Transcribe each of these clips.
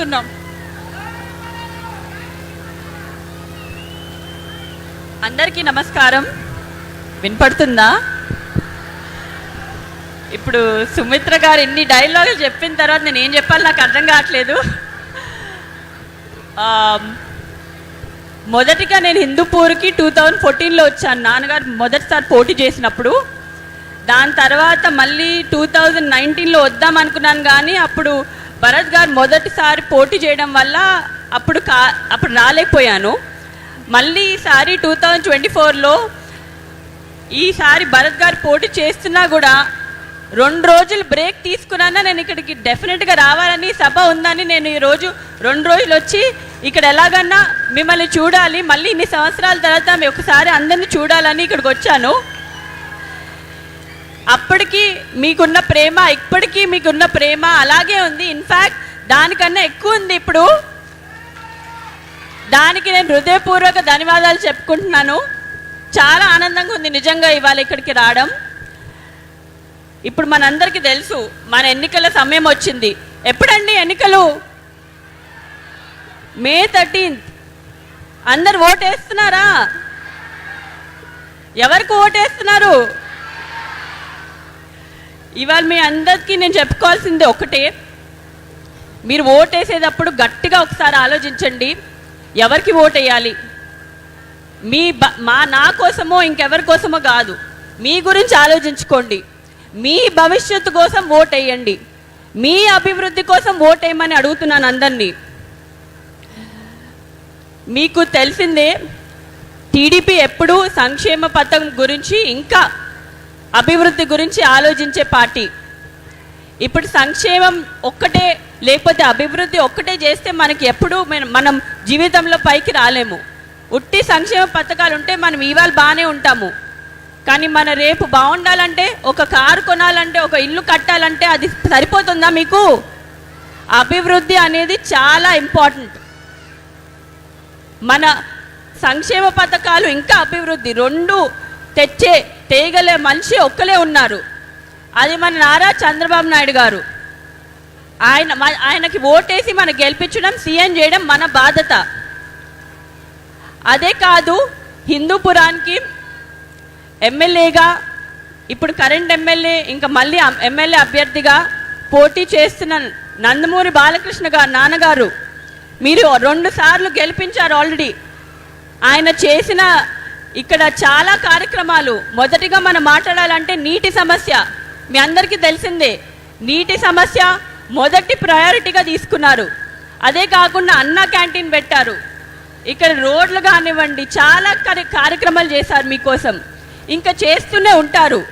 కోరుతున్నాం అందరికీ నమస్కారం. వినపడుతుందా? ఇప్పుడు సుమిత్ర గారు ఎన్ని డైలాగులు చెప్పిన తర్వాత నేను ఏం చెప్పాలి నాకు అర్థం కావట్లేదు. మొదటిగా నేను హిందూపూర్కి టూ థౌజండ్ ఫోర్టీన్లో వచ్చాను. నాన్నగారు మొదటిసారి పోటీ చేసినప్పుడు. దాని తర్వాత మళ్ళీ టూ థౌజండ్ నైన్టీన్లో వద్దాం అనుకున్నాను కానీ అప్పుడు భరత్ గారు మొదటిసారి పోటీ చేయడం వల్ల అప్పుడు కా అప్పుడు రాలేకపోయాను. మళ్ళీ ఈసారి టూ థౌజండ్ ట్వంటీ ఫోర్లో ఈసారి భరత్ గారు పోటీ చేస్తున్నా కూడా రెండు రోజులు బ్రేక్ తీసుకున్నానా నేను ఇక్కడికి డెఫినెట్గా రావాలని సభ ఉందని నేను ఈరోజు రెండు రోజులు వచ్చి ఇక్కడ ఎలాగన్నా మిమ్మల్ని చూడాలి. మళ్ళీ ఇన్ని సంవత్సరాల తర్వాత మీ ఒకసారి అందరిని చూడాలని ఇక్కడికి వచ్చాను. అప్పటికి మీకున్న ప్రేమ ఇప్పటికీ మీకున్న ప్రేమ అలాగే ఉంది. ఇన్ఫ్యాక్ట్ దానికన్నా ఎక్కువ ఉంది ఇప్పుడు. దానికి నేను హృదయపూర్వక ధన్యవాదాలు చెప్పుకుంటున్నాను. చాలా ఆనందంగా ఉంది నిజంగా ఇవాళ ఇక్కడికి రావడం. ఇప్పుడు మనందరికీ తెలుసు మన ఎన్నికల సమయం వచ్చింది. ఎప్పుడండి ఎన్నికలు? May thirteenth. అందరు ఓటేస్తున్నారా? ఎవరికి ఓటేస్తున్నారు? ఇవాళ మీ అందరికీ నేను చెప్పుకోవాల్సింది ఒకటే. మీరు ఓటేసేటప్పుడు గట్టిగా ఒకసారి ఆలోచించండి. ఎవరికి ఓటేయాలి? మీ బ- మా నా కోసమో ఇంకెవరి కోసమో కాదు. మీ గురించి ఆలోచించుకోండి. మీ భవిష్యత్తు కోసం ఓటేయండి. మీ అభివృద్ధి కోసం ఓటేయమని అడుగుతున్నాను అందరినీ. మీకు తెలిసిందే టీడీపీ ఎప్పుడూ సంక్షేమ పథకం గురించి ఇంకా అభివృద్ధి గురించి ఆలోచించే పార్టీ. ఇప్పుడు సంక్షేమం ఒక్కటే లేకపోతే అభివృద్ధి ఒక్కటే చేస్తే మనకి ఎప్పుడూ మనం జీవితంలో పైకి రాలేము. ఉట్టి సంక్షేమ పథకాలు ఉంటే మనం ఇవాళ బాగానే ఉంటాము. కానీ మన రేపు బాగుండాలంటే ఒక కారు కొనాలంటే ఒక ఇల్లు కట్టాలంటే అది సరిపోతుందా మీకు? అభివృద్ధి అనేది చాలా ఇంపార్టెంట్. మన సంక్షేమ పథకాలు ఇంకా అభివృద్ధి రెండు తెచ్చే తేగలే మనిషి ఒక్కలే ఉన్నారు. అది మన నారా చంద్రబాబు నాయుడు గారు. ఆయన మ- ఆయనకి ఓటేసి మనం గెలిపించడం సీఎం చేయడం మన బాధ్యత. అదే కాదు హిందూపురానికి ఎమ్మెల్యేగా ఇప్పుడు కరెంట్ ఎమ్మెల్యే ఇంకా మళ్ళీ ఎమ్మెల్యే అభ్యర్థిగా పోటీ చేస్తున్న నందమూరి బాలకృష్ణ గారు నాన్నగారు. మీరు రెండు సార్లు గెలిపించారు ఆల్రెడీ. ఆయన చేసిన ఇక్కడ చాలా కార్యక్రమాలు. మొదటిగా మనం మాట్లాడాలంటే నీటి సమస్య. మీ అందరికీ తెలిసిందే. నీటి సమస్య మొదటి ప్రయారిటీగా తీసుకున్నారు. అదే కాకుండా అన్న క్యాంటీన్ పెట్టారు. ఇక్కడ రోడ్లు కానివ్వండి చాలా కార్య- కార్యక్రమాలు చేశారు మీకోసం. ఇంకా చేస్తూనే ఉంటారు.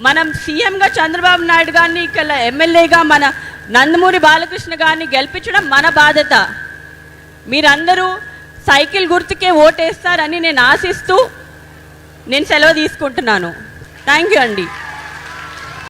మనం సీఎంగా చంద్రబాబు నాయుడు గారిని ఇక్కడ ఎమ్మెల్యేగా మన నందమూరి బాలకృష్ణ గారిని గెలిపించడం మన బాధ్యత. మీరందరూ సైకిల్ గుర్తుకే ఓటేస్తారని నేను ఆశిస్తూ నేను సెలవు తీసుకుంటున్నాను. థ్యాంక్ యూ అండి.